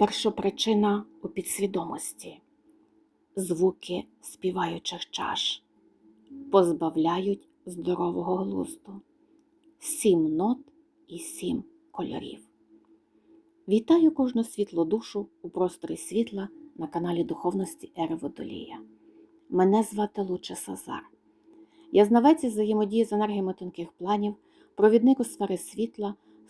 Першопричина у підсвідомості. Звуки співаючих чаш позбавляють здорового глузду. Сім нот і сім кольорів. Вітаю кожну світлу душу у просторі світла на каналі Духовності Ери Водолія. Мене звати Луча Сазар. Я знавець взаємодії з енергіями тонких планів, провідник у сфери світла,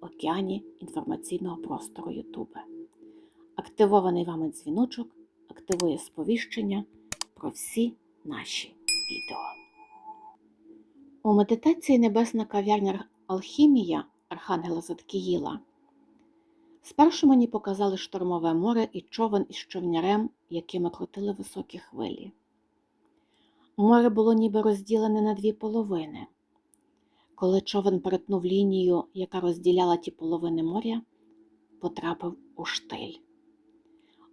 океані інформаційного простору Ютубе. Активований вами дзвіночок активує сповіщення про всі наші відео. У медитації Небесна кав'ярня Алхімія Архангела Заткіїла спершу мені показали штормове море і човен із човнярем, якими крутили високі хвилі. Море було ніби розділене на дві половини. Коли човен перетнув лінію, яка розділяла ті половини моря, потрапив у штиль.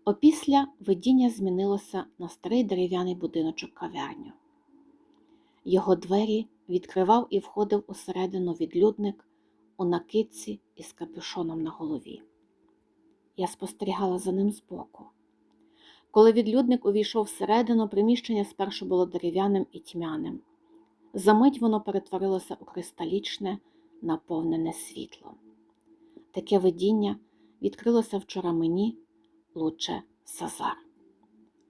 Опісля видіння змінилося на старий дерев'яний будиночок кав'ярню. Його двері відкривав і входив усередину відлюдник у накидці із капюшоном на голові. Я спостерігала за ним збоку. Коли відлюдник увійшов всередину, приміщення спершу було дерев'яним і тьмяним. Замить воно перетворилося у кристалічне, наповнене світлом. Таке видіння відкрилося вчора мені, луче Сазар,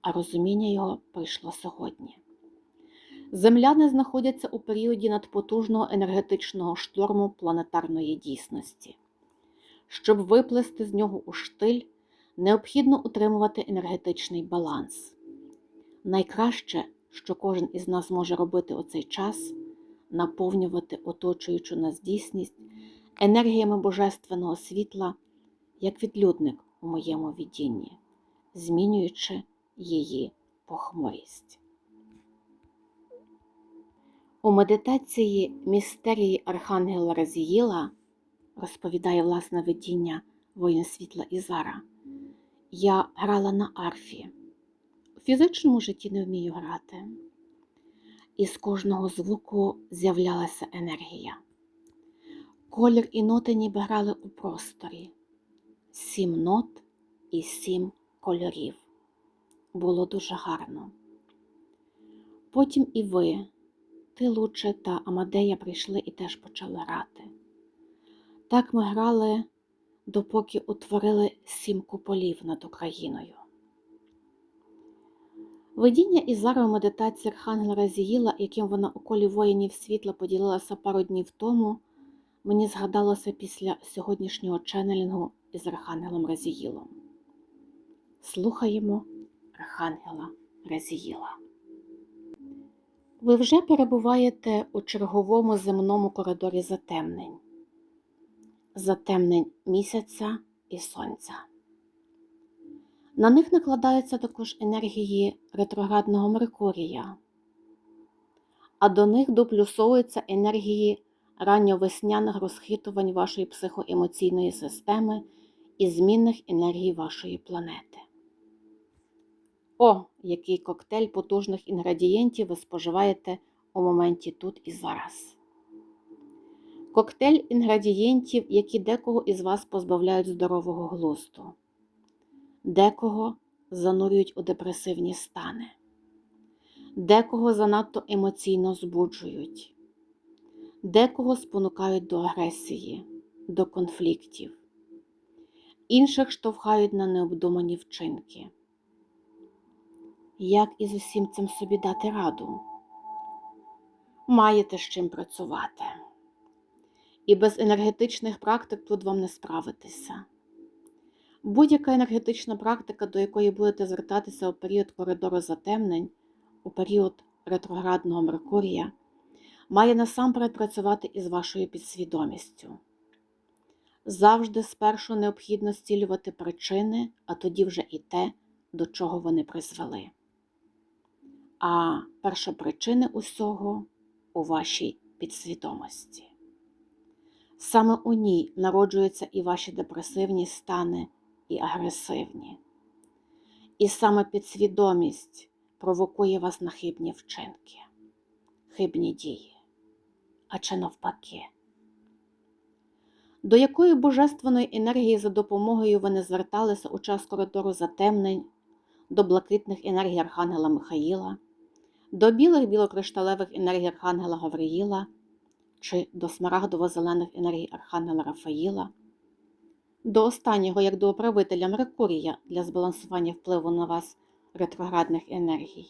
а розуміння його прийшло сьогодні. Земляни знаходяться у періоді надпотужного енергетичного шторму планетарної дійсності. Щоб виплести з нього у штиль, необхідно утримувати енергетичний баланс. Найкраще, що кожен із нас може робити у цей час, наповнювати оточуючу нас дійсність енергіями божественного світла, як відлюдник у моєму відінні, змінюючи її похмурість. У медитації містерії Архангела Разіїла розповідає власне видіння воїн світла Ізара. Я грала на арфі. Фізичному житті не вмію грати. І з кожного звуку з'являлася енергія. Колір і ноти ніби грали у просторі. Сім нот і сім кольорів. Було дуже гарно. Потім і ви, ти Луче та Амадея прийшли і теж почали грати. Так ми грали, допоки утворили сім куполів над Україною. Видіння із зараз медитації Архангела Разіїла, яким вона у колі воїнів світла поділилася пару днів тому, мені згадалося після сьогоднішнього ченнелінгу із Архангелом Разіїлом. Слухаємо Архангела Разіїла. Ви вже перебуваєте у черговому земному коридорі затемнень, затемнень місяця і сонця. На них накладаються також енергії ретроградного Меркурія, а до них доплюсовуються енергії ранньовесняних розхитувань вашої психоемоційної системи і змінних енергій вашої планети. О, який коктейль потужних інгредієнтів ви споживаєте у моменті тут і зараз. Коктейль інгредієнтів, які декого із вас позбавляють здорового глузду, декого занурюють у депресивні стани, декого занадто емоційно збуджують, декого спонукають до агресії, до конфліктів, інших штовхають на необдумані вчинки. Як із усім цим собі дати раду? Маєте з чим працювати. І без енергетичних практик тут вам не справитися. Будь-яка енергетична практика, до якої будете звертатися у період коридору затемнень, у період ретроградного Меркурія, має насамперед працювати із вашою підсвідомістю. Завжди спершу необхідно зцілювати причини, а тоді вже і те, до чого вони призвели. А першопричини усього у вашій підсвідомості. Саме у ній народжуються і ваші депресивні стани, і агресивні. І саме підсвідомість провокує вас на хибні вчинки, хибні дії, а чи навпаки. До якої божественної енергії за допомогою ви не зверталися у час коридору затемнень, до блакитних енергій Архангела Михаїла, до білих білокришталевих енергій Архангела Гавриїла чи до смарагдово-зелених енергій Архангела Рафаїла, до останнього, як до управителя Меркурія для збалансування впливу на вас ретроградних енергій.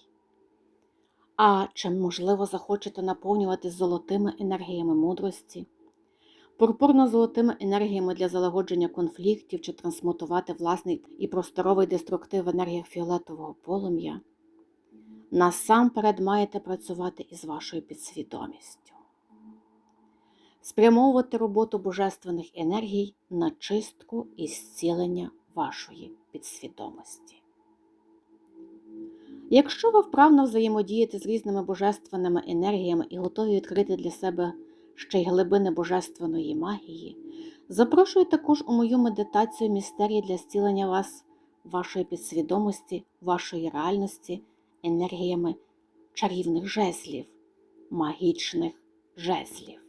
А чи, можливо, захочете наповнювати золотими енергіями мудрості, пурпурно-золотими енергіями для залагодження конфліктів чи трансмутувати власний і просторовий деструктив в енергіях фіолетового полум'я, насамперед маєте працювати із вашою підсвідомістю, спрямовувати роботу божественних енергій на чистку і зцілення вашої підсвідомості. Якщо ви вправно взаємодієте з різними божественними енергіями і готові відкрити для себе ще й глибини божественної магії, запрошую також у мою медитацію містерії для зцілення вас, вашої підсвідомості, вашої реальності, енергіями чарівних жезлів, магічних жезлів.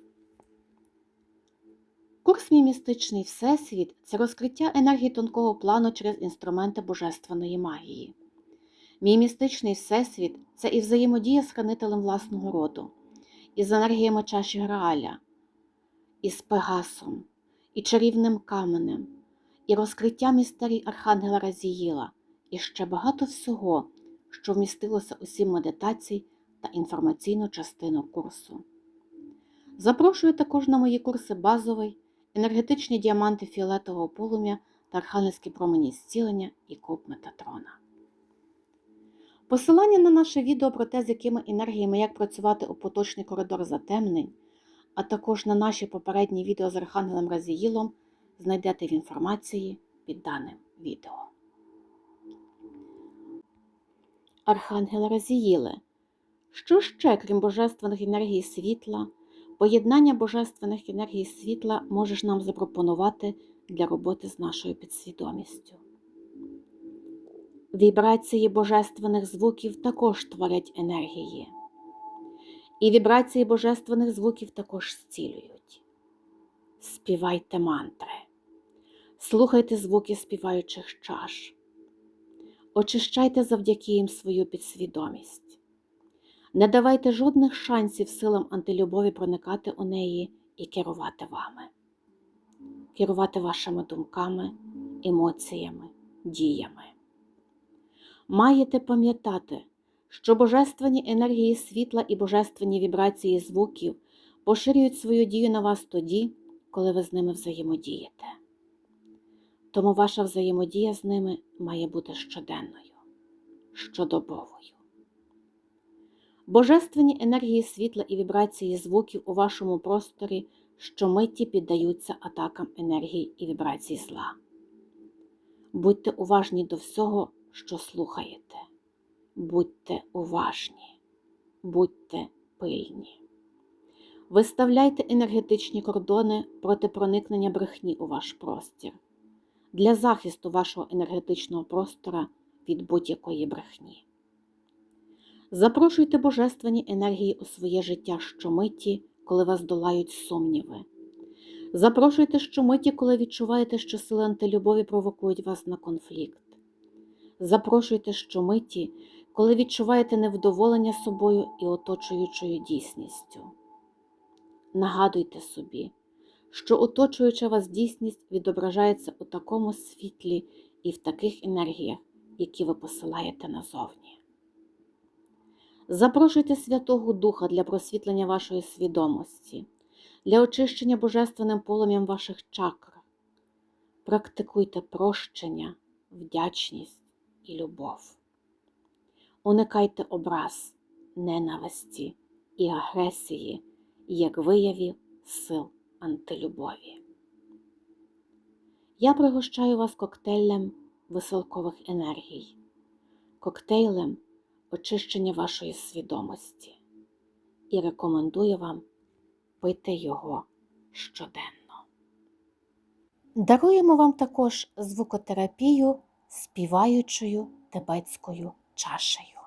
Курс Мій містичний Всесвіт це розкриття енергії тонкого плану через інструменти божественної магії. Мій містичний всесвіт це і взаємодія з хранителем власного роду, із енергіями чаші Грааля, із Пегасом, і чарівним каменем, і розкриття містерій Архангела Разіїла, і ще багато всього, що вмістилося у сім медитацій та інформаційну частину курсу. Запрошую також на мої курси базовий, енергетичні діаманти фіолетового полум'я та архангельські промені зцілення і куб Метатрона. Посилання на наше відео про те, з якими енергіями як працювати у поточний коридор затемнень, а також на наші попередні відео з Архангелем Разіїлом знайдете в інформації під даним відео. Архангел Разіїле. Що ще, крім божественних енергій світла, поєднання божественних енергій світла можеш нам запропонувати для роботи з нашою підсвідомістю? Вібрації божественних звуків також творять енергії, і вібрації божественних звуків також зцілюють. Співайте мантри, слухайте звуки співаючих чаш, очищайте завдяки їм свою підсвідомість, не давайте жодних шансів силам антилюбові проникати у неї і керувати вами, керувати вашими думками, емоціями, діями маєте пам'ятати, що божественні енергії світла і божественні вібрації звуків поширюють свою дію на вас тоді, коли ви з ними взаємодієте. Тому ваша взаємодія з ними має бути щоденною, щодобовою. Божественні енергії світла і вібрації звуків у вашому просторі щомиті піддаються атакам енергії і вібрацій зла. Будьте уважні до всього, що слухаєте. Будьте уважні, будьте пильні. Виставляйте енергетичні кордони проти проникнення брехні у ваш простір для захисту вашого енергетичного простора від будь-якої брехні. Запрошуйте божественні енергії у своє життя щомиті, коли вас долають сумніви. Запрошуйте щомиті, коли відчуваєте, що сили антилюбові провокують вас на конфлікт. Запрошуйте щомиті, коли відчуваєте невдоволення собою і оточуючою дійсністю. Нагадуйте собі, що оточуюча вас дійсність відображається у такому світлі і в таких енергіях, які ви посилаєте назовні. Запрошуйте Святого Духа для просвітлення вашої свідомості, для очищення божественним полум'ям ваших чакр. Практикуйте прощення, вдячність і любов. Уникайте образ, ненависті і агресії як виявів сил антилюбові. Я пригощаю вас коктейлем веселкових енергій, коктейлем очищення вашої свідомості і рекомендую вам пити його щоденно. Даруємо вам також звукотерапію співаючою тибетською чашею.